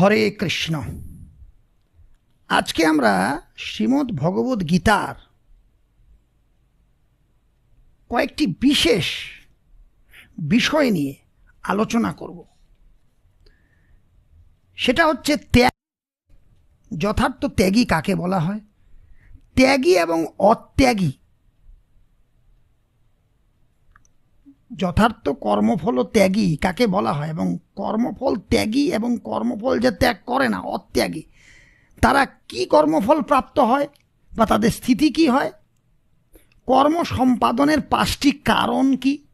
হরে কৃষ্ণ। আজকে আমরা শ্রীমদ্ ভগবত গীতার কয়েকটি বিশেষ বিষয় নিয়ে আলোচনা করব। সেটা হচ্ছে ত্যাগ, যথার্থ ত্যাগী কাকে বলা হয়? ত্যাগী এবং অত্যাগী যথার্থ কর্মফল ত্যাগী কাকে বলা হয়? এবং কর্মফল ত্যাগী এবং কর্মফল যে ত্যাগ করে না, অত্যাগী, তারা কি কর্মফল প্রাপ্ত হয় বা তাদের স্থিতি কি হয়? কর্ম সম্পাদনের পাঁচটি কারণ কি?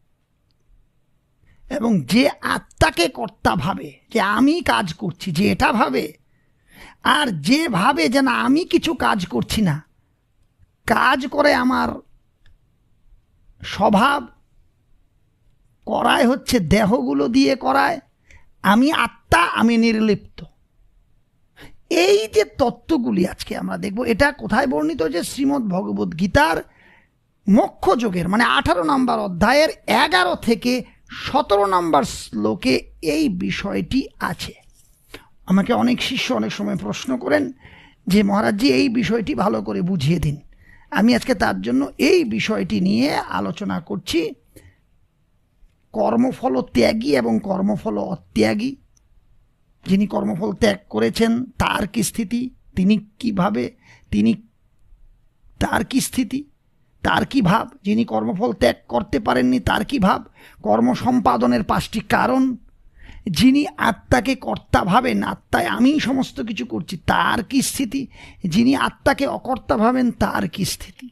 এবং যে আত্মাকে কর্তা ভাবে, যে আমি কাজ করছি, যে এটা ভাবে, আর যে ভাবে যে না, আমি কিছু কাজ করছি না, কাজ করে আমার স্বভাব করায় হচ্ছে, দেহগুলো দিয়ে করায়। আমি আত্মা, আমি নির্লিপ্ত। এই যে তত্ত্বগুলি আজকে আমরা দেখব, এটা কোথায় বর্ণিত যে শ্রীমদ্ ভগবত গীতার মোক্ষ যোগের মানে আঠারো নম্বর অধ্যায়ের এগারো থেকে সতেরো নম্বর শ্লোকে এই বিষয়টি আছে। আমাকে অনেক শিষ্য অনেক সময় প্রশ্ন করেন যে, মহারাজজি, এই বিষয়টি ভালো করে বুঝিয়ে দিন। আমি আজকে তার জন্য এই বিষয়টি নিয়ে আলোচনা করছি। কর্মফল ত্যাগী এবং কর্মফল অত্যাগী। যিনি কর্মফল ত্যাগ করেছেন, তার কি স্থিতি? তিনি কীভাবে? তিনি তার কি স্থিতি? তার কি ভাব? যিনি কর্মফল ত্যাগ করতে পারেননি, তার কি ভাব? কর্ম সম্পাদনের পাঁচটি কারণ। যিনি আত্মাকে কর্তা ভাবেন, আত্মায় আমি সমস্ত কিছু করছি, তার কি স্থিতি? যিনি আত্মাকে অকর্তা ভাবেন, তার কি স্থিতি?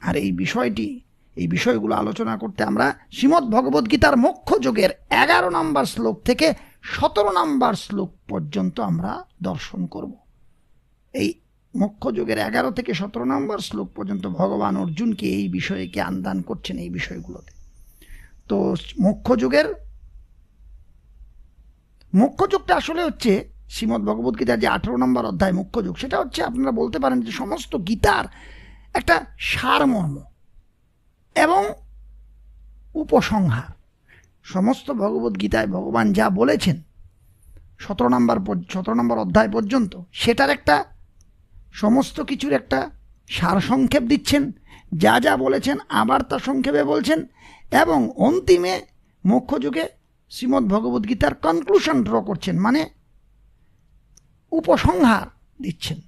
আর এই বিষয়টি এই বিষয়গুলো আলোচনা করতে আমরা শ্রীমদ্ ভগবদ্গীতার মুখ্য যোগের এগারো নম্বর শ্লোক থেকে সতেরো নম্বর শ্লোক পর্যন্ত আমরা দর্শন করব। এই মুখ্য যুগের এগারো থেকে সতেরো নম্বর শ্লোক পর্যন্ত ভগবান অর্জুনকে এই বিষয়ে জ্ঞান দান করছেন এই বিষয়গুলোতে। তো মুখ্য যুগের মুখ্য যুগটা আসলে হচ্ছে শ্রীমদ্ ভগবদ্গীতার যে আঠেরো নম্বর অধ্যায় মুখ্য যুগ, সেটা হচ্ছে আপনারা বলতে পারেন যে সমস্ত গীতার একটা সারমর্ম। এবং উপসংহার। সমস্ত ভগবত গীতায় ভগবান যা বলেছেন, সতেরো নম্বর সতেরো নম্বর অধ্যায় পর্যন্ত, সেটার একটা, সমস্ত কিছুর একটা সারসংক্ষেপ দিচ্ছেন, যা যা বলেছেন আবার তা সংক্ষেপে বলছেন, এবং অন্তিমে মুখ্য যুগে শ্রীমদ্ ভগবদ্গীতার কনক্লুশন ড্র করছেন মানে উপসংহার দিচ্ছেন।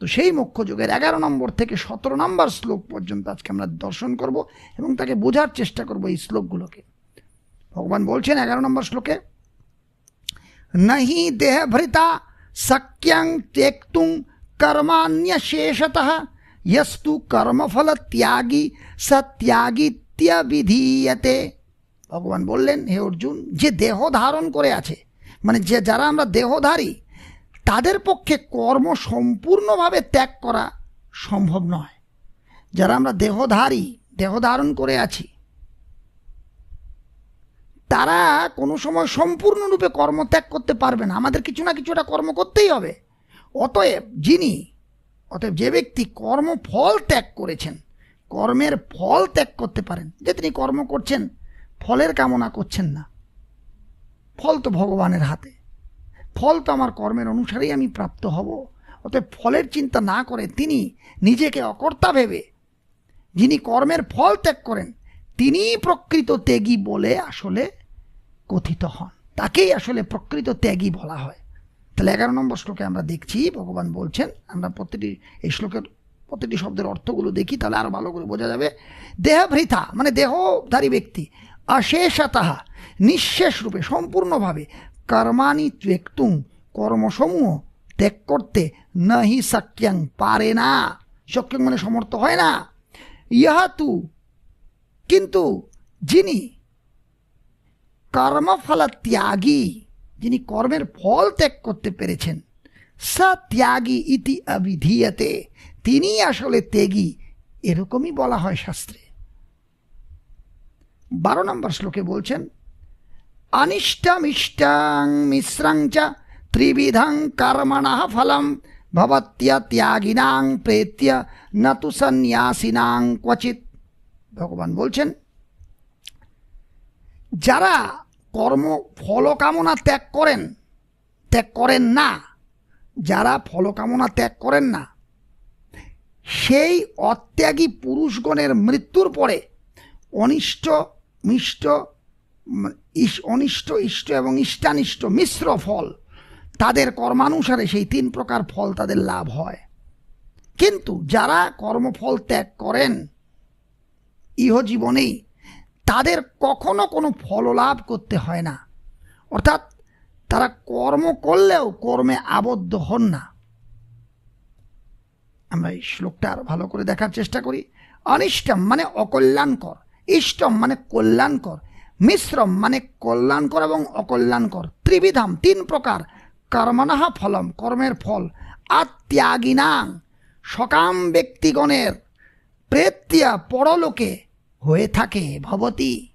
তো সেই মুখ্য যুগের এগারো নম্বর থেকে সতেরো নম্বর শ্লোক পর্যন্ত আজকে আমরা দর্শন করব এবং তাকে বোঝার চেষ্টা করব এই শ্লোকগুলোকে। ভগবান বলছেন এগারো নম্বর শ্লোকে, নহি দেহভৃতা সক্যাং ত্যক্তুং কর্মান্যশেষত ইস্তু কর্মফল ত্যাগী সত্যাগিত্যবিধীয়তে ভগবান বললেন, হে অর্জুন, যে দেহ ধারণ করে আছে মানে যে যারা আমরা দেহধারী তাদের পক্ষে কর্ম সম্পূর্ণভাবে ত্যাগ করা সম্ভব নয়। যারা আমরা দেহধারী, দেহ ধারণ করে আছি, তারা কোনো সময় সম্পূর্ণরূপে কর্ম ত্যাগ করতে পারবে না। আমাদের কিছু না কিছুটা কর্ম করতেই হবে। অতএব যিনি, অতএব যে ব্যক্তি কর্ম ফল ত্যাগ করেছেন, কর্মের ফল ত্যাগ করতে পারেন, যে তিনি কর্ম করছেন, ফলের কামনা করছেন না। ফল তো ভগবানের হাতে। ফল তো আমার কর্মের অনুসারেই আমি প্রাপ্ত হব। অতএব ফলের চিন্তা না করে তিনি নিজেকে অকর্তা ভেবে, যিনি কর্মের ফল ত্যাগ করেন তিনি প্রকৃত ত্যাগী বলে আসলে কথিত হন। তাকেই আসলে প্রকৃত ত্যাগী বলা হয়। তাহলে এগারো নম্বর শ্লোকে আমরা দেখছি, ভগবান বলছেন, আমরা প্রতিটি, এই শ্লোকের প্রতিটি শব্দের অর্থগুলো দেখি, তাহলে আরও ভালো করে বোঝা যাবে। দেহভৃথা মানে দেহধারী ব্যক্তি অশেষতঃ নিঃশেষ রূপে, সম্পূর্ণভাবে কর্মানি ত্বেক্তুং কর্মসমূহ ত্যাগ করতে নাহি শক্যাং পারে না শক্যাং মানে সমর্থ হয় না। ইহাতু কিন্তু যিনি কর্মফল ত্যাগী, যিনি কর্মের ফল ত্যাগ করতে পেরেছেন, স ত্যাগী ইতি অবিধীয়তে তিনি আসলে ত্যাগী, এরকমই বলা হয় শাস্ত্রে। বারো নম্বর শ্লোকে বলছেন অনিষ্টমিষ্টং মিশ্রং চ ত্রিবিধং কর্মণ ফলম ভবত্য ত্যাগিনাং প্রেত্য নতু সন্ন্যাসিনাং ক্বচিত ভগবান বলছেন যারা কর্ম ফলকামনা ত্যাগ করেন ত্যাগ করেন না, যারা ফলকামনা ত্যাগ করেন না, সেই অত্যাগী পুরুষগণের মৃত্যুর পরে অনিষ্ট, মিষ্ট অনিষ্ট, ইষ্ট এবং ইষ্টানিষ্ট মিশ্র ফল। তাদের কর্মানুসারে সেই তিন প্রকার ফল তাদের লাভ হয়। কিন্তু যারা কর্মফল ত্যাগ করেন ইহজীবনেই, তাদের কখনো কোনো ফল লাভ করতে হয় না। অর্থাৎ তারা কর্ম করলেও কর্মে আবদ্ধ হন না। আমরা এই শ্লোকটা আরও ভালো করে দেখার চেষ্টা করি। অনিষ্টম মানে অকল্যাণকর, ইষ্টম মানে কল্যাণকর মিশ্রম মানে কল্যাণকর এবং অকল্যাণকর। ত্রিবিধাম, তিন প্রকার। কর্মনাহা ফলম, কর্মের ফল। আর আত্যাগিনাং, সকাম ব্যক্তিগণের প্রেত্যা পরলোকে হয়ে থাকে ভবতী।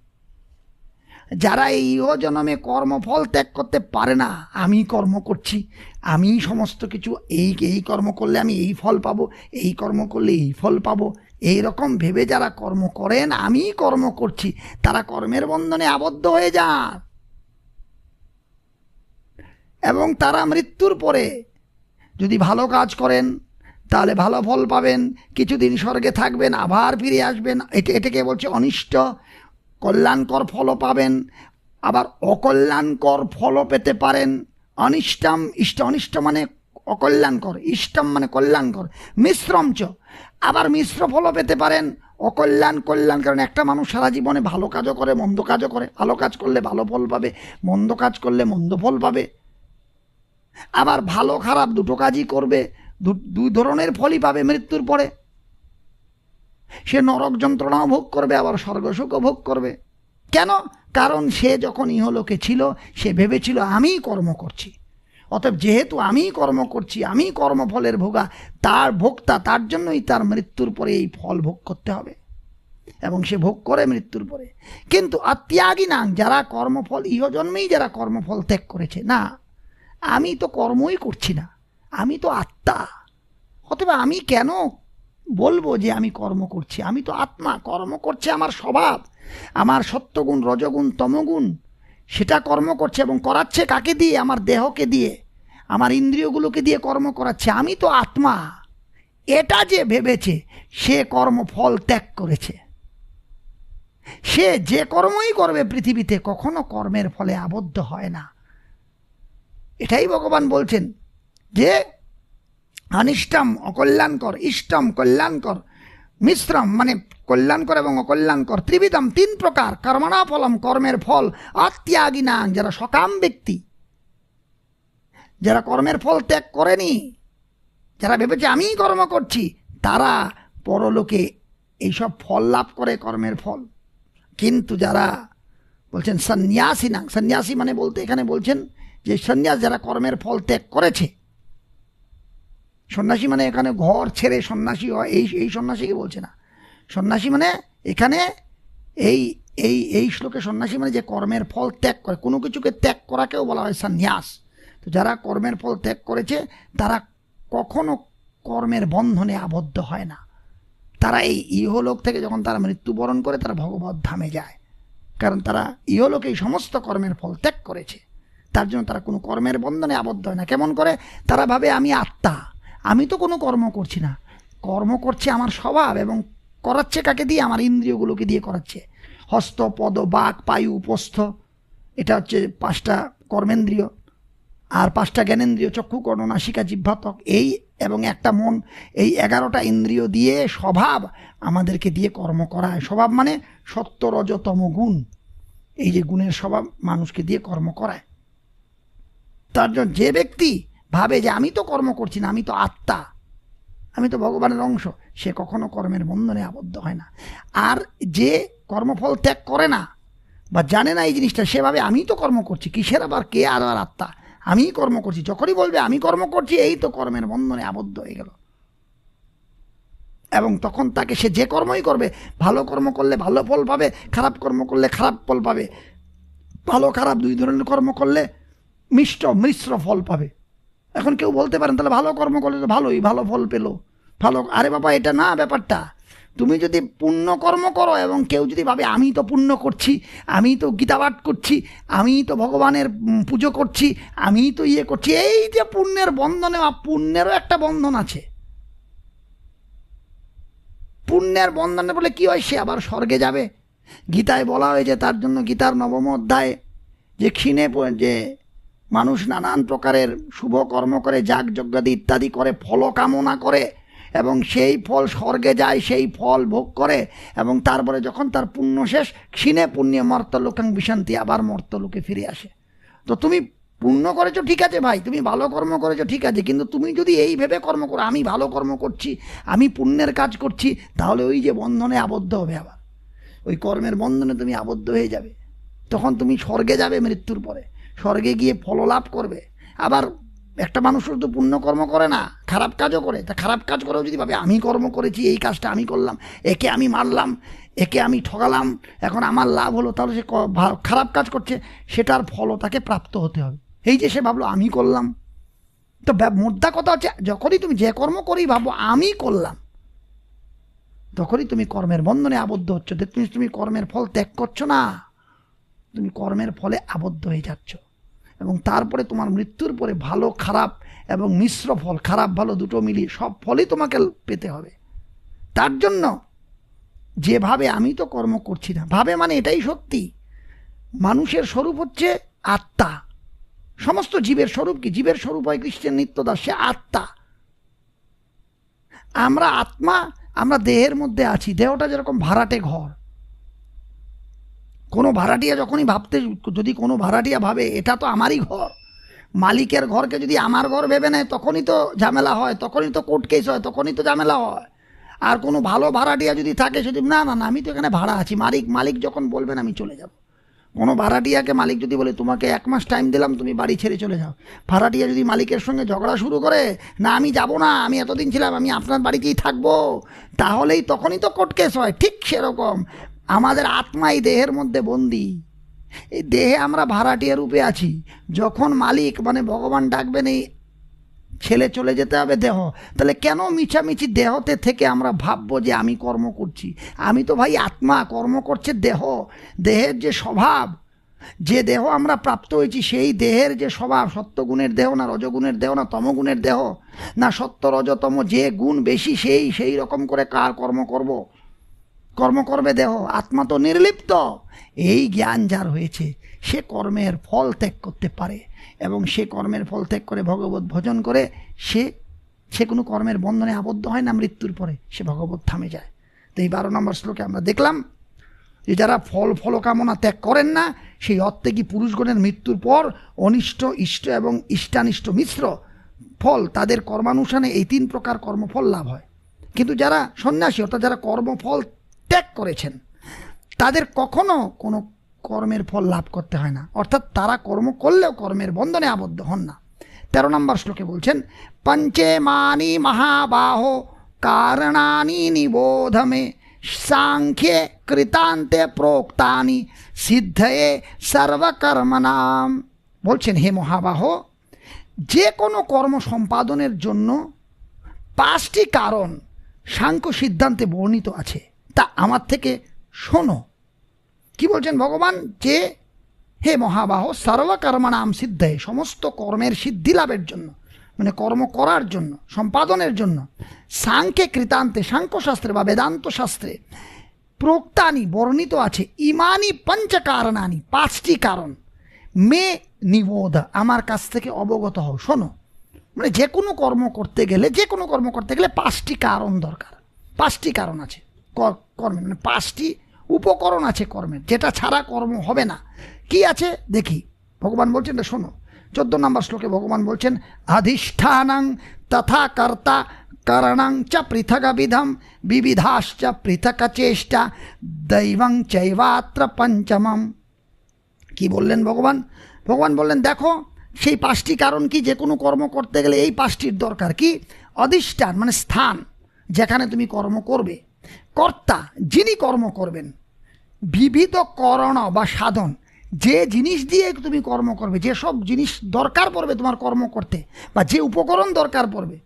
যারা এই জনমে কর্মফল ত্যাগ করতে পারে না, আমি কর্ম করছি, আমি সমস্ত কিছু, এই এই কর্ম করলে আমি এই ফল পাবো, এই কর্ম করলে এই ফল পাবো এই রকম ভেবে যারা কর্ম করেন আমি কর্ম করছি, তারা কর্মের বন্ধনে আবদ্ধ হয়ে যান। এবং তারা মৃত্যুর পরে যদি ভালো কাজ করেন, তাহলে ভালো ফল পাবেন, কিছুদিন স্বর্গে থাকবেন, আবার ফিরে আসবেন। এটা, এটাকে বলছে অনিষ্ট, কল্যাণকর ফলও পাবেন, আবার অকল্যাণকর ফলও পেতে পারেন। অনিষ্টম, ইষ্ট, অনিষ্ট মানে অকল্যাণকর, ইষ্টম মানে কল্যাণকর, মিশ্রম চ। আবার মিশ্র ফলও পেতে পারেন। অকল্যাণ কল্যাণ, কারণ একটা মানুষ সারা জীবনে ভালো কাজও করে, মন্দ কাজও করে। ভালো কাজ করলে ভালো ফল পাবে, মন্দ কাজ করলে মন্দ ফল পাবে। আবার ভালো খারাপ দুটো কাজই করবে দুই ধরনের ফলই পাবে মৃত্যুর পরে। সে নরক যন্ত্রণাও ভোগ করবে, আবার স্বর্গসুখও ভোগ করবে। কেন? কারণ সে যখন ইহলোকে ছিল, সে ভেবেছিল, আমিই কর্ম করছি। অতএব যেহেতু আমিই কর্ম করছি আমি কর্মফলের ভোগা, তার ভোক্তা, তার জন্যই তার মৃত্যুর পরে এই ফল ভোগ করতে হবে। এবং সে ভোগ করে মৃত্যুর পরে। কিন্তু আত্যাগী নাং, যারা কর্মফল, ইহজন্মেই যারা কর্মফল ত্যাগ করেছে, না, আমি তো কর্মই করছি না, আমি তো আত্মা। অথবা আমি কেন বলব যে আমি কর্ম করছি? আমি তো আত্মা, কর্ম করছে আমার স্বভাব। আমার সত্যগুণ, রজগুণ, তমগুণ সেটা কর্ম করছে এবং করাচ্ছে কাকে দিয়ে? আমার দেহকে দিয়ে। আমার ইন্দ্রিয়গুলোকে দিয়ে কর্ম করাচ্ছে। আমি তো আত্মা। এটা যে ভেবেছে, সে কর্মফল ত্যাগ করেছে। সে যে কর্মই করবে পৃথিবীতে, কখনো কর্মের ফলে আবদ্ধ হয় না। এটাই ভগবান বলছেন যে অনিষ্টম অকল্যাণকর, ইষ্টম কল্যাণকর মিশ্রম মানে কল্যাণকর এবং অকল্যাণকর। ত্রিবিধম, তিন প্রকার। কর্মণা ফলম কর্মের ফল। আত্যাগিনাং, যারা সকাম ব্যক্তি। যারা কর্মের ফল ত্যাগ করেনি, যারা ভেবেছে, আমিই কর্ম করছি, তারা পরলোকে এইসব ফল লাভ করে কর্মের ফল। কিন্তু যারা বলছেন, সন্ন্যাসী নাং, সন্ন্যাসী মানে বলতে এখানে বলছেন যে, সন্ন্যাস যারা কর্মের ফল ত্যাগ করেছে সন্ন্যাসী মানে এখানে ঘর ছেড়ে সন্ন্যাসী হয়, এই এই সন্ন্যাসীকে বলছে না। সন্ন্যাসী মানে এখানে এই এই এই শ্লোকে সন্ন্যাসী মানে যে কর্মের ফল ত্যাগ করে, কোনো কিছুকে ত্যাগ করাকেও বলা হয় সন্ন্যাস। তো যারা কর্মের ফল ত্যাগ করেছে, তারা কখনো কর্মের বন্ধনে আবদ্ধ হয় না। তারা এই ইহলোক থেকে যখন তারা মৃত্যুবরণ করে, তারা ভগবত ধামে যায়। কারণ তারা ইহলোকে এই সমস্ত কর্মের ফল ত্যাগ করেছে। তার জন্য তারা কোনো কর্মের বন্ধনে আবদ্ধ হয় না। কেমন করে? তারা ভাবে, আমি আত্মা। আমি তো কোনো কর্ম করছি না। কর্ম করছে আমার স্বভাব এবং করাচ্ছে কাকে দিয়ে? আমার ইন্দ্রিয়গুলোকে দিয়ে করাচ্ছে। হস্ত, পদ, বাক, পায়ু, উপস্থ, এটা হচ্ছে পাঁচটা কর্মেন্দ্রিয়। আর পাঁচটা জ্ঞানেন্দ্রিয়, চক্ষু, কর্ণ, নাসিকা এই এবং একটা মন, এই এগারোটা ইন্দ্রিয় দিয়ে স্বভাব আমাদেরকে দিয়ে কর্ম করায় স্বভাব মানে সত্য রজতম গুণ। এই যে গুণের স্বভাব মানুষকে দিয়ে কর্ম করায়। তার জন্য যে ব্যক্তি ভাবে যে আমি তো কর্ম করছি না, আমি তো আত্মা। আমি তো ভগবানের অংশ। সে কখনো কর্মের বন্ধনে আবদ্ধ হয় না। আর যে কর্মফল ত্যাগ করে না বা জানে না এই জিনিসটা, সেভাবে আমি তো কর্ম করছি। কিসের আবার কে আর আর আত্মা? আমিই কর্ম করছি। যখনই বলবে, আমি কর্ম করছি এই তো কর্মের বন্ধনে আবদ্ধ হয়ে গেল। এবং তখন তাকে সে যে কর্মই করবে, ভালো কর্ম করলে ভালো ফল পাবে, খারাপ কর্ম করলে খারাপ ফল পাবে। ভালো খারাপ দুই ধরনের কর্ম করলে মিষ্ট, মিশ্র ফল পাবে। এখন কেউ বলতে পারেন, তাহলে ভালো কর্ম করলে তো ভালোই, ভালো ফল পেল। ভালো, আরে বাবা, এটা না ব্যাপারটা। তুমি যদি পুণ্য কর্ম করো এবং কেউ যদি ভাবে, আমি তো পুণ্য করছি, আমি তো গীতাপাঠ করছি, আমি তো ভগবানের পুজো করছি, আমি তো ইয়ে করছি, এই যে পুণ্যের বন্ধনে পুণ্যেরও একটা বন্ধন আছে। পুণ্যের বন্ধনে বলে কি হয়, সে আবার স্বর্গে যাবে। গীতায় বলা হয়েছে, তার জন্য গীতার নবম অধ্যায়ে যে ক্ষীণে যে মানুষ নানান প্রকারের শুভ কর্ম করে যাগ যজ্ঞাদি ইত্যাদি করে ফল কামনা করে এবং সেই ফল স্বর্গে যায়, সেই ফল ভোগ করে এবং তারপরে যখন তার পুণ্য শেষ, ক্ষীণে পুণ্যে মর্তলোকাং বিশান্তি আবার মর্তলোকে ফিরে আসে। তো তুমি পুণ্য করেছ, ঠিক আছে ভাই, তুমি ভালো কর্ম করেছ, ঠিক আছে, কিন্তু তুমি যদি এই ভেবে কর্ম করো, আমি ভালো কর্ম করছি, আমি পুণ্যের কাজ করছি, তাহলে ওই যে বন্ধনে আবদ্ধ হবে আবার। ওই কর্মের বন্ধনে তুমি আবদ্ধ হয়ে যাবে। তখন তুমি স্বর্গে যাবে মৃত্যুর পরে। স্বর্গে গিয়ে ফললাভ করবে। আবার একটা মানুষ শুধু পুণ্যকর্ম করে না, খারাপ কাজও করে। তা খারাপ কাজ করেও যদি ভাবে, আমি কর্ম করেছি, এই কাজটা আমি করলাম, একে আমি মারলাম, একে আমি ঠকালাম এখন আমার লাভ হলো, তাহলে সে খারাপ কাজ করছে, সেটার ফলও তাকে প্রাপ্ত হতে হবে। এই যে সে ভাবলো, আমি করলাম। তো মোদ্দা কথা হচ্ছে, যখনই তুমি যে কর্ম করেই ভাবো, আমি করলাম, তখনই তুমি কর্মের বন্ধনে আবদ্ধ হচ্ছ। তুমি তুমি কর্মের ফল ত্যাগ করছ না, তুমি কর্মের ফলে আবদ্ধ হয়ে যাচ্ছ। এবং তারপরে তোমার মৃত্যুর পরে ভালো, খারাপ এবং মিশ্র ফল, খারাপ, ভালো দুটো মিলিয়ে সব ফলই তোমাকে পেতে হবে। তার জন্য যেভাবে আমি তো কর্ম করছি না, ভাবে মানে এটাই সত্যি। মানুষের স্বরূপ হচ্ছে আত্মা। সমস্ত জীবের স্বরূপ কি? জীবের স্বরূপ হয় খ্রিস্টান নিত্যদাস, সে আত্মা। আমরা আত্মা, আমরা দেহের মধ্যে আছি, দেহটা যেরকম ভাড়াটে ঘর কোনো ভাড়াটিয়া যখনই ভাবতে, যদি কোনো ভাড়াটিয়া ভাবে, এটা তো আমারই ঘর। মালিকের ঘরকে যদি আমার ঘর ভেবে নেয়, তখনই তো ঝামেলা হয়, তখনই তো কোর্ট কেস হয়, তখনই তো ঝামেলা হয়। আর কোনো ভালো ভাড়াটিয়া যদি থাকে যদি, না না না, আমি তো এখানে ভাড়া আছি, মালিক মালিক যখন বলবেন, আমি চলে যাব। কোনো ভাড়াটিয়াকে মালিক যদি বলে, তোমাকে এক মাস টাইম দিলাম, তুমি বাড়ি ছেড়ে চলে যাও। ভাড়াটিয়া যদি মালিকের সঙ্গে ঝগড়া শুরু করে, না, আমি যাব না, আমি এতদিন ছিলাম, আমি আপনার বাড়িতেই থাকব, তাহলেই তখনই তো কোর্ট কেস হয়, ঠিক সেরকম। আমাদের আত্মা এই দেহের মধ্যে বন্দি। এই দেহে আমরা ভাড়াটিয়া রূপে আছি। যখন মালিক মানে ভগবান ডাকবেন, এই ছেলে চলে যেতে হবে দেহ, তাহলে কেন মিছামিছি দেহতে থেকে আমরা ভাববো যে আমি কর্ম করছি? আমি তো ভাই আত্মা, কর্ম করছে দেহ। দেহের যে স্বভাব, যে দেহ আমরা প্রাপ্ত হয়েছি, সেই দেহের যে স্বভাব, সত্যগুণের দেহ না রজগুণের দেহ না তমগুণের দেহ, না সত্য রজতম যে গুণ বেশি, সেই সেই রকম করে কার কর্ম করব। কর্ম করবে দেহ, আত্মা তো নির্লিপ্ত। এই জ্ঞান যার হয়েছে, সে কর্মের ফল ত্যাগ করতে পারে এবং সে কর্মের ফল ত্যাগ করে ভগবত ভজন করে, সে সে কোনো কর্মের বন্ধনে আবদ্ধ হয় না, মৃত্যুর পরে সে ভগবত থামে যায়। তো এই বারো নম্বর শ্লোকে আমরা দেখলাম যে যারা ফল ফলকামনা ত্যাগ করেন না, সেই অত্যাগী পুরুষগণের মৃত্যুর পর অনিষ্ট, ইষ্ট এবং ইষ্টানিষ্ট মিশ্র ফল তাদের কর্মানুসারে এই তিন প্রকার কর্মফল লাভ হয়। কিন্তু যারা সন্ন্যাসী, অর্থাৎ যারা কর্মফল ত্যাগ করেছেন, তাদের কখনো কোনো কর্মের ফল লাভ করতে হয় না। অর্থাৎ তারা কর্ম করলেও কর্মের বন্ধনে আবদ্ধ হন না। তেরো নম্বর শ্লোকে বলছেন পঞ্চেমানি মহাবাহ কারণানি নিবোধমে সাংখ্যে কৃতান্তে প্রোক্তানি সিদ্ধয়ে সর্বকর্মনাম বলছেন, হে মহাবাহ, যে কোনো কর্ম সম্পাদনের জন্য পাঁচটি কারণ সাংখ্য সিদ্ধান্তে বর্ণিত আছে। তা আমার থেকে শোনো। কি বলছেন ভগবান? যে হে মহাবাহ সর্বকর্মনাম সিদ্ধে, সমস্ত কর্মের সিদ্ধি লাভের জন্য মানে কর্ম করার জন্য, সম্পাদনের জন্য, সাংখ্যে কৃতান্তে, সাংখ্যশাস্ত্রে বা বেদান্ত শাস্ত্রে প্রোক্তানি বর্ণিত আছে, ইমানি পঞ্চকারণানি, পাঁচটি কারণ। মে নিবোধ, আমার কাছ থেকে অবগত হও। শোনো মানে যে কোনো কর্ম করতে গেলে, যে কোনো কর্ম করতে গেলে পাঁচটি কারণ দরকার। পাঁচটি কারণ আছে। কর- কর্মের মানে পাঁচটি উপকরণ আছে কর্মের, যেটা ছাড়া কর্ম হবে না। কি আছে? দেখি। ভগবান বলছেন না শোনো। চোদ্দ নম্বর শ্লোকে ভগবান বলছেন অধিষ্ঠানং তথা কর্তা করণং চ পৃথগবিধম বিবিধাশ্চ পৃথক চেষ্টা দৈবং চৈবাত্র পঞ্চমম। কি বললেন ভগবান? ভগবান বললেন, দেখো, সেই পাঁচটি কারণ কি? যে কোনো কর্ম করতে গেলে এই পাঁচটির দরকার কি? অধিষ্ঠান মানে স্থান, যেখানে তুমি কর্ম করবে। কর্তা, যিনি কর্ম করবেন, বিবিধ করণ বা সাধন, যে জিনিস দিয়ে তুমি কর্ম করবে যেসব জিনিস দরকার পড়বে তোমার কর্ম করতে, বা যে উপকরণ দরকার পড়বে,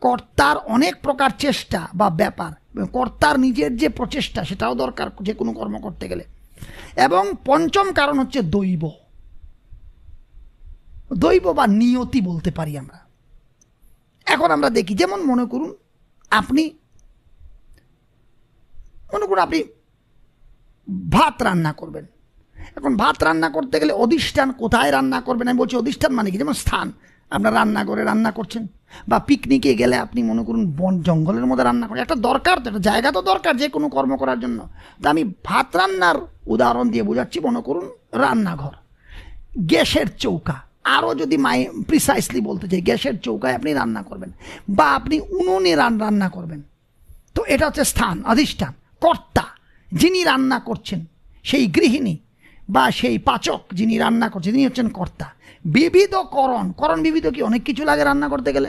কর্তার অনেক প্রকার চেষ্টা বা ব্যাপার, কর্তার নিজের যে প্রচেষ্টা, সেটাও দরকার যে কোনো কর্ম করতে গেলে। এবং পঞ্চম কারণ হচ্ছে দৈব। দৈব বা নিয়তি বলতে পারি আমরা। এখন আমরা দেখি, যেমন মনে করুন, আপনি মনে করুন আপনি ভাত রান্না করবেন। এখন ভাত রান্না করতে গেলে অধিষ্ঠান কোথায় রান্না করবেন? আমি বলছি অধিষ্ঠান মানে কি? যেমন স্থান। আপনার রান্না করে রান্না করছেন বা পিকনিকে গেলে আপনি মনে করুন বন জঙ্গলের মধ্যে রান্না করেন। একটা দরকার তো, একটা জায়গা তো দরকার যে কোনো কর্ম করার জন্য। তা আমি ভাত রান্নার উদাহরণ দিয়ে বোঝাচ্ছি, মনে করুন রান্নাঘর। গ্যাসের চৌকা। আরও যদি মাই প্রিসাইসলি বলতে চাই, গ্যাসের চৌকায় আপনি রান্না করবেন বা আপনি উনুনে রান, রান্না করবেন। তো এটা হচ্ছে স্থান, অধিষ্ঠান। কর্তা যিনি রান্না করছেন, সেই গৃহিণী বা সেই পাচক যিনি রান্না করছেন তিনি হচ্ছেন কর্তা। বিবিধ করণ করণ বিবিধ কি? অনেক কিছু লাগে রান্না করতে গেলে।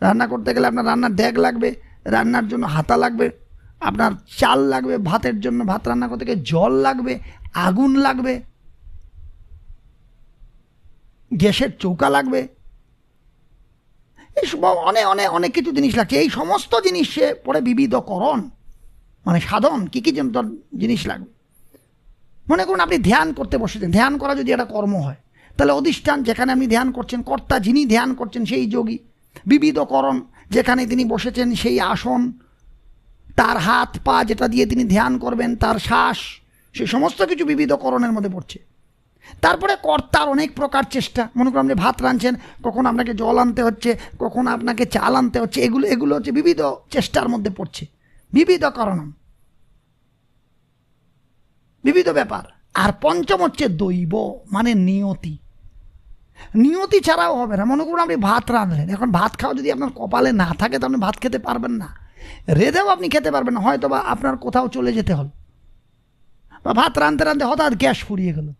রান্না করতে গেলে আপনার রান্নার ড্যাগ লাগবে, রান্নার জন্য হাতা লাগবে, আপনার চাল লাগবে, ভাতের জন্য ভাত রান্না করতে গেলে জল লাগবে, আগুন লাগবে, গ্যাসের চৌকা লাগবে। এই অনেক অনেক অনেক কিছু জিনিস লাগছে। এই সমস্ত জিনিসে পরে বিবিধকরণ মানে সাধন, কী কী তোর জিনিস লাগবে। মনে করুন আপনি ধ্যান করতে বসেছেন, ধ্যান করা যদি একটা কর্ম হয়, তাহলে অধিষ্ঠান যেখানে আপনি ধ্যান করছেন, কর্তা যিনি ধ্যান করছেন সেই যোগী। বিবিধকরণ যেখানে তিনি বসেছেন সেই আসন, তার হাত, পা যেটা দিয়ে তিনি ধ্যান করবেন, তার শ্বাস, সে সমস্ত কিছু বিবিধকরণের মধ্যে পড়ছে। তারপরে কর্তার অনেক প্রকার চেষ্টা। মনে করুন আপনি ভাত রাঁধছেন, কখন আপনাকে জল আনতে হচ্ছে, কখন আপনাকে চাল আনতে হচ্ছে, এগুলো এগুলো হচ্ছে বিবিধ চেষ্টার মধ্যে পড়ছে। বিবিধ কারণম। বিবিধ ব্যাপার। আর পঞ্চম হচ্ছে দৈব মানে নিয়তি। নিয়তি ছাড়াও হবে না। মনে করুন আপনি ভাত রাঁধলেন। এখন ভাত খাওয়া যদি আপনার কপালে না থাকে তো আপনি ভাত খেতে পারবেন না। রেঁধেও আপনি খেতে পারবেন না। হয়তো বা আপনার কোথাও চলে যেতে হল। বা ভাত রাঁধতে রাঁধতে হঠাৎ গ্যাস ফুরিয়ে গেল।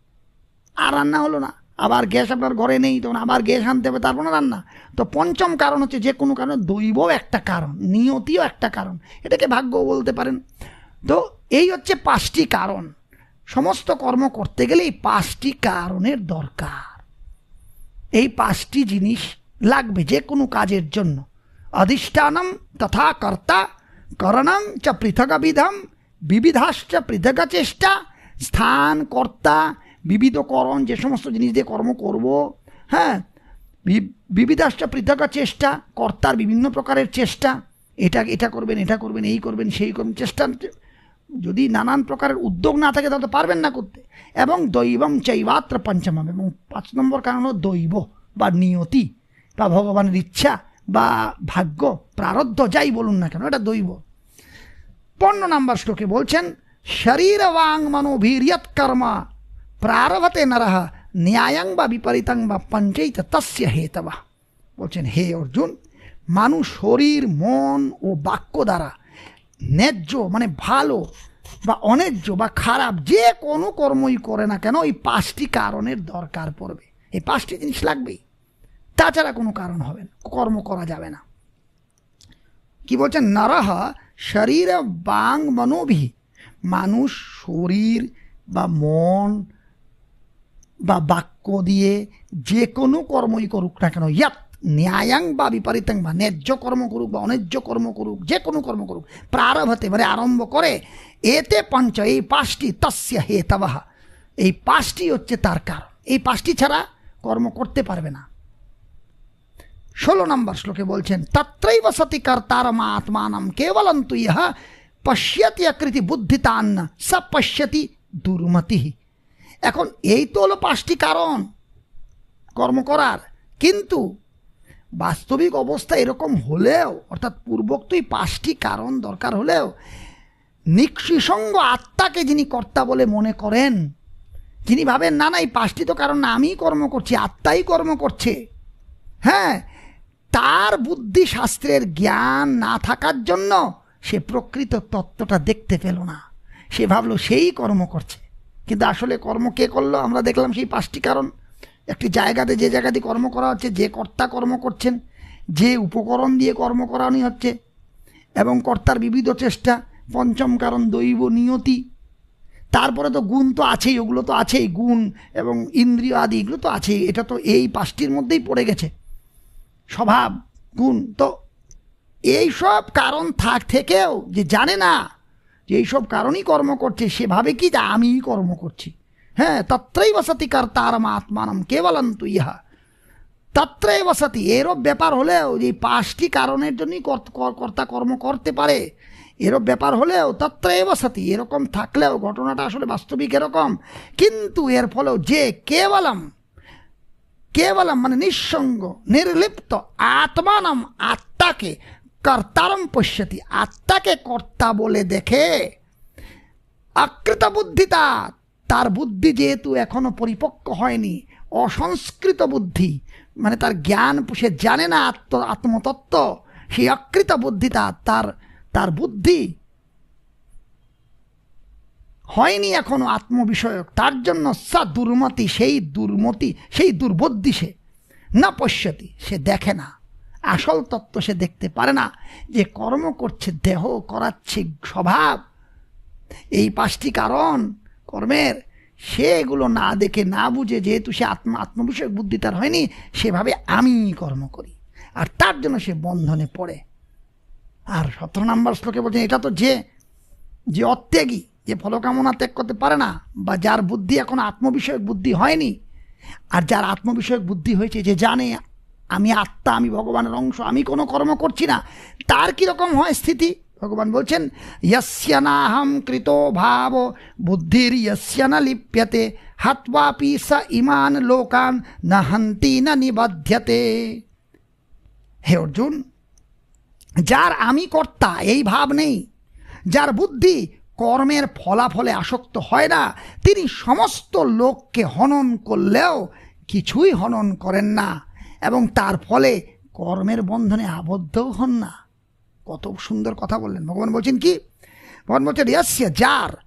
আর রান্না হলো না। আবার গ্যাস আপনার ঘরে নেই, তখন আবার গ্যাস আনতে হবে, তারপর রান্না। তো পঞ্চম কারণ হচ্ছে যে কোনো কারণে দৈব একটা কারণ, নিয়তিও একটা কারণ। এটাকে ভাগ্য বলতে পারেন। তো এই হচ্ছে পাঁচটি কারণ। সমস্ত কর্ম করতে গেলে এই পাঁচটি কারণের দরকার। এই পাঁচটি জিনিস লাগবে যে কোনো কাজের জন্য। অধিষ্ঠানম তথা কর্তা করণং চ পৃথকবিধম বিবিধাশ্চ পৃথক চেষ্টা, স্থান কর্তা বিবিধকরণ যে সমস্ত জিনিস দিয়ে কর্ম করব হ্যাঁ? বি- বিবিধাশ্চ পৃথক চেষ্টা, কর্তার বিভিন্ন প্রকারের চেষ্টা। এটা এটা করবেন এটা করবেন, এই করবেন, সেই করবেন, চেষ্টা যদি নানান প্রকারের উদ্যোগ না থাকে, তাহলে তো পারবেন না করতে। এবং দৈবম চৈবাত্র পঞ্চমম, এবং পাঁচ নম্বর কারণ হলো দৈব বা নিয়তি, বা ভগবানের ইচ্ছা, বা ভাগ্য, প্রারব্ধ, যাই বলুন না কেন, এটা দৈব। পনেরো নম্বর শ্লোকে বলছেন শরীর ওয়াং মনোভীরিয়ত কর্ম প্রারভতে নরহ ন্যায়াং বা বিপরীতং বা পঞ্চৈত তস্য হেতবা বলছেন হে অর্জুন মানুষ শরীর মন ও বাক্য দ্বারা ন্যায্য মানে ভালো বা অন্যায্য বা খারাপ যে কোনো কর্মই করে না কেন এই পাঁচটি কারণের দরকার পড়বে এই পাঁচটি জিনিস লাগবেই তাছাড়া কোনো কারণ হবে না কর্ম করা যাবে না কি বলছেন নরহ শরীর বাং মনোভি মানুষ শরীর বা মন বা বাক্য দিয়ে যে কোনো কর্মই করুক না কেন, ইয়াত ন্যায়াং বা বিপরীতাং বা ন্যায্য কর্ম করুক বা অন্যায্য কর্ম করুক, যে কোনো কর্ম করুক প্রারভতে মানে আরম্ভ করে, এতে পঞ্চ, এই পাঁচটি, তস্য হেতবাহ এই পাঁচটি হচ্ছে তার কারণ। এই পাঁচটি ছাড়া কর্ম করতে পারবে না। ষোলো নম্বর শ্লোকে বলছেন, তত্রৈব সতি কর্তারম আত্মানম কেবলন্তু ইহ পশ্যতি আকৃতি বুদ্ধিতান্ন, স পশ্যতি দুর্মতি। এখন এই তো হলো পাঁচটি কারণ, কর্ম করার। কিন্তু বাস্তবিক অবস্থা এরকম হলেও, অর্থাৎ পূর্বোক্তই পাঁচটি কারণ দরকার হলেও নিঃসঙ্গ আত্মাকে যিনি কর্তা বলে মনে করেন যিনি ভাবেন, না না, এই পাঁচটি তো কারণ আমিই কর্ম করছি, আত্মাই কর্ম করছে। হ্যাঁ তার বুদ্ধি শাস্ত্রের জ্ঞান না থাকার জন্য সে প্রকৃত তত্ত্বটা দেখতে পেল না। সে ভাবলো, সেই কর্ম করছে। কিন্তু আসলে কর্ম কে করল? আমরা দেখলাম সেই পাঁচটি কারণ। একটি জায়গাতে যে জায়গাতে কর্ম করা হচ্ছে, যে কর্তা কর্ম করছেন, যে উপকরণ দিয়ে কর্ম করানি হচ্ছে, এবং কর্তার বিবিধ চেষ্টা, পঞ্চম কারণ দৈব নিয়তি। তারপরে তো গুণ তো আছেই, ওগুলো তো আছেই, গুণ এবং ইন্দ্রিয় আদি, এগুলো তো আছেই, এটা তো এই পাঁচটির মধ্যেই পড়ে গেছে। স্বভাব, গুণ, তো এইসব কারণ থাক থেকেও যে জানে না যে এইসব কারণই কর্ম করছে, সেভাবে কি যে আমিই কর্ম করছি? হ্যাঁ তত্রই বসতি কর্তারম আত্মানম কেবলন্তু ইহা। তত্রই বসতি এরও ব্যাপার হলেও যে পাঁচটি কারণের জন্যই কর্ত- কর- কর্তা কর্ম করতে পারে, এরও ব্যাপার হলেও তত্রই বসতি এরকম থাকলেও ঘটনাটা আসলে বাস্তবিক এরকম, কিন্তু এর ফলেও যে কেবলম কেবলম মানে নিঃসঙ্গ, নির্লিপ্ত আত্মানম আত্মাকে কর্তারম পশ্যতি, আত্মাকে কর্তা বলে দেখে আকৃত বুদ্ধিতা তার বুদ্ধি যেহেতু এখনও পরিপক্ক হয়নি, অসংস্কৃত বুদ্ধি মানে তার জ্ঞান, সে জানে না আত্ম, আত্মতত্ত্ব সেই অকৃত বুদ্ধিতা, তার তার বুদ্ধি হয়নি এখনও আত্মবিষয়ক। তার জন্য সা দুর্মতি, সেই দুর্মতি, সেই দুর্বুদ্ধি সে না পশ্যতি, সে দেখে না। আসল তত্ত্ব সে দেখতে পারে না যে কর্ম করছে, দেহ করাচ্ছে স্বভাব। এই পাঁচটি কারণ কর্মের সে এগুলো না দেখে না বুঝে যেহেতু সে আত্মা আত্মবিষয়ক বুদ্ধি তার হয়নি, সেভাবে আমি কর্ম করি। আর তার জন্য সে বন্ধনে পড়ে। আর সতেরো নম্বর শ্লোকে বলছেন এটা তো যে যে অত্যাগী, যে ফলকামনা ত্যাগ করতে পারে না, বা যার বুদ্ধি এখন আত্মবিষয়ক বুদ্ধি হয়নি, আর যার আত্মবিষয়ক বুদ্ধি হয়েছে যে জানে আমি আত্মা, আমি ভগবানের অংশ, আমি কোনো কর্ম করছি না। তার কীরকম হয় স্থিতি? ভগবান বলছেন ইয়স্য নাহম কৃত ভাব, বুদ্ধির ইয়স্য না লিপ্যতে, হাত্বাপি স ইমান লোকান না হন্তি না নিবধ্যতে। হে অর্জুন, যার আমি কর্তা, এই ভাব নেই। যার বুদ্ধি কর্মের ফলাফলে আসক্ত হয় না, তিনি সমস্ত লোককে হনন করলেও কিছুই হনন করেন না। এবং তার ফলে কর্মের বন্ধনে আবদ্ধও হন না। কত সুন্দর কথা বললেন। ভগবান বলছেন কি? ভগবান বলছেন, ইয়াস্য যার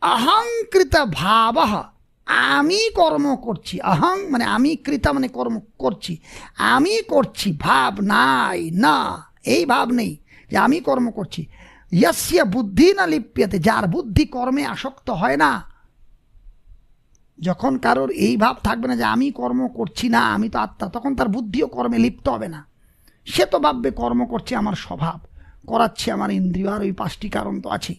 অহংকৃত ভাব, আমি কর্ম করছি। অহং মানে আমি, কৃতা মানে কর্ম করছি। আমি করছি, ভাব নাই, না, এই ভাব নেই যে আমি কর্ম করছি। ইয়াস্য বুদ্ধি না লিপ্যতে, যার বুদ্ধি কর্মে আসক্ত হয় না যখন কারোর এই ভাব থাকবে না যে আমি কর্ম করছি না, আমি তো আত্মা, তখন তার বুদ্ধিও কর্মে লিপ্ত হবে না। সে তো ভাববে, কর্ম করছে আমার স্বভাব, করাচ্ছে আমার ইন্দ্রিয়, আর ওই পাঁচটি কারণ তো আছেই।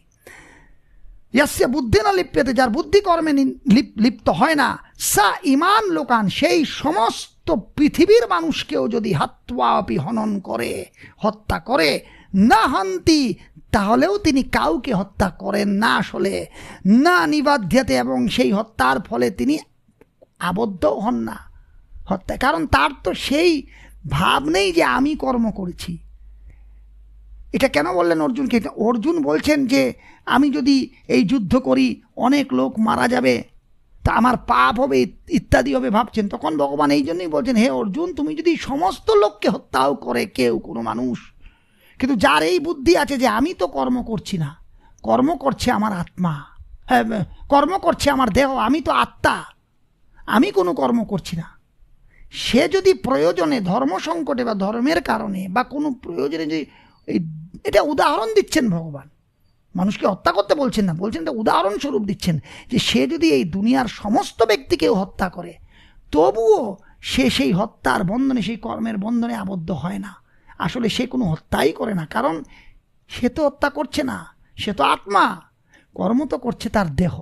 ইয়াস্য বুদ্ধি না লিপ্যতে যার বুদ্ধি কর্মে লিপ- লিপ্ত হয় না, সা ইমান লোকান, সেই সমস্ত পৃথিবীর মানুষকেও যদি হাত্বাপি হনন করে, হত্যা করে, না হন্তি তাহলেও তিনি কাউকে হত্যা করেন না আসলে। না নিবাধ্যতে এবং সেই হত্যার ফলে তিনি আবদ্ধও হন না। হত্যা কারণ তার তো সেই ভাব নেই যে আমি কর্ম করেছি। এটা কেন বললেন অর্জুনকে? অর্জুন বলছেন যে, আমি যদি এই যুদ্ধ করি, অনেক লোক মারা যাবে। তা আমার পাপ হবে, ইত্যাদি হবে ভাবছেন। তখন ভগবান এই জন্যই বলছেন, হে অর্জুন, তুমি যদি সমস্ত লোককে হত্যাও করে, কেউ কোনো মানুষ কিন্তু যার এই বুদ্ধি আছে যে আমি তো কর্ম করছি না, কর্ম করছে আমার আত্মা হ্যাঁ কর্ম করছে আমার দেহ, আমি তো আত্মা, আমি কোনো কর্ম করছি না। সে যদি প্রয়োজনে ধর্ম সংকটে বা ধর্মের কারণে বা কোনো প্রয়োজনে যদি এই, এটা উদাহরণ দিচ্ছেন ভগবান। মানুষকে হত্যা করতে বলছেন না, বলছেন এটা উদাহরণস্বরূপ দিচ্ছেন যে সে যদি এই দুনিয়ার সমস্ত ব্যক্তিকেও হত্যা করে, তবুও সে সেই হত্যার বন্ধনে, সেই কর্মের বন্ধনে আবদ্ধ হয় না। আসলে সে কোনো হত্যাই করে না, কারণ সে তো হত্যা করছে না, সে তো আত্মা। কর্ম তো করছে তার দেহ।